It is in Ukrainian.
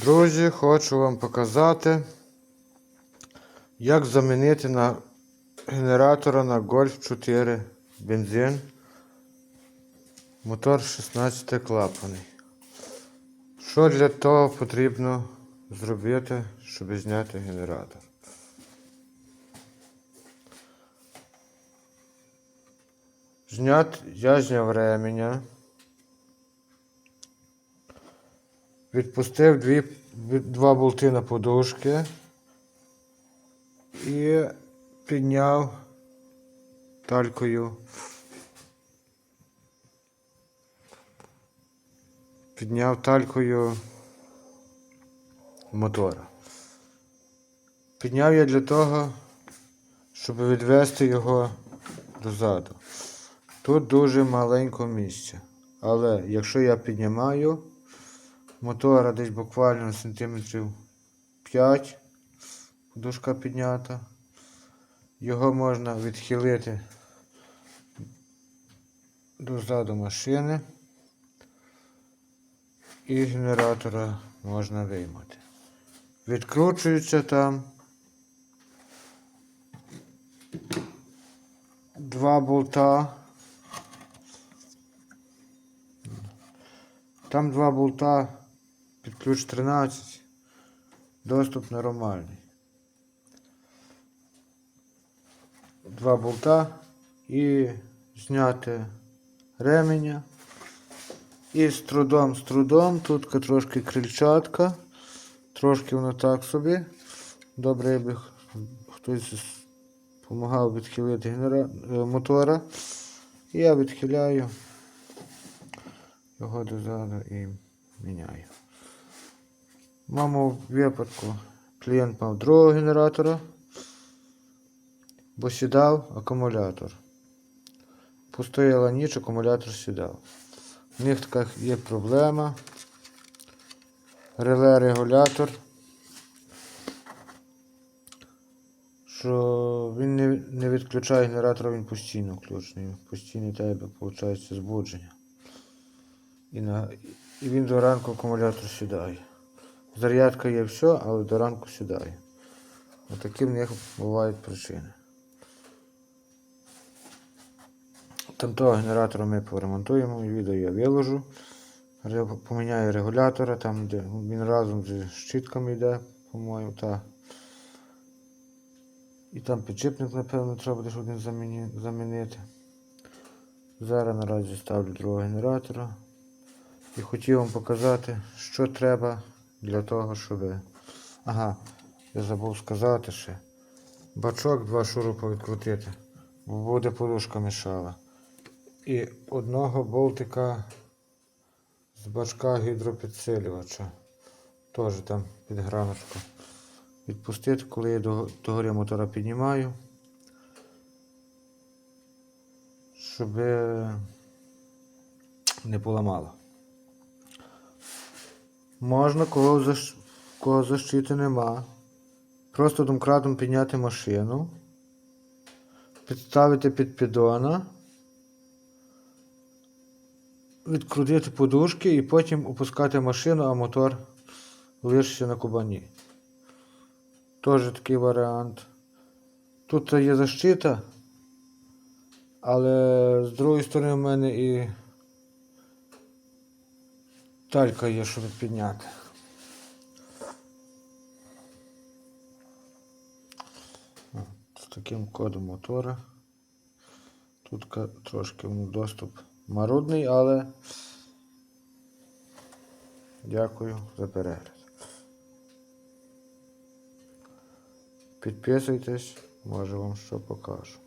Друзі, хочу вам показати, як замінити на генератора на Golf 4 бензин. Мотор 16 клапаний. Що для того потрібно зробити, щоб зняти генератор? Знят, я зняв ременя. Відпустив дві, два болти на подушки і підняв талькою. Підняв талькою мотора. Підняв я для того, щоб відвести його дозаду. Тут дуже маленько місця. Але якщо я піднімаю мотора десь буквально сантиметрів 5, подушка піднята, його можна відхилити дозаду машини і генератора можна виймати. Відкручується там два болта. Там два болта під ключ 13. Доступ нормальний. Два болта і зняти ременя. І з трудом, з трудом, тут трошки крильчатка, трошки воно так собі. Добре, якби хтось допомагав відхилити генера... е, мотора. Я відхиляю його дозаду і міняю. В моєму випадку клієнт мав другого генератора, бо сідав акумулятор. Постояла ніч, акумулятор сідав. У них така є проблема. Реле-регулятор. Що він не, не відключає генератор, він постійно включений. Постійно тебе виходить збудження. І, на, і він до ранку акумулятор сідає. Зарядка є все, але до ранку сідає. Отакі в них бувають причини. Там того генератора ми поремонтуємо, відео я виложу. Поміняю регулятора, там де він разом з щітками йде, по-моєму, та. І там підшипник, напевно, треба буде один замінити. Зараз наразі ставлю другого генератора. І хотів вам показати, що треба для того, щоб. Ага, я забув сказати ще. Бачок два шурупа відкрутити, бо буде подушка мішала. І одного болтика з бачка гідропідсилювача. Теж там під граночку. Відпустити, коли я до, мотора піднімаю. Щоб не поламало. Можна, кого, защ... кого защити нема. Просто домкратом підняти машину, підставити під піддона, відкрутити подушки і потім опускати машину, а мотор лишиться на кубані. Теж такий варіант. Тут є защита, але з другої сторони в мене і талька є, щоб підняти. З таким кодом мотора. Тут трошки доступ марудний, але дякую за перегляд. Підписуйтесь, може вам що покажу.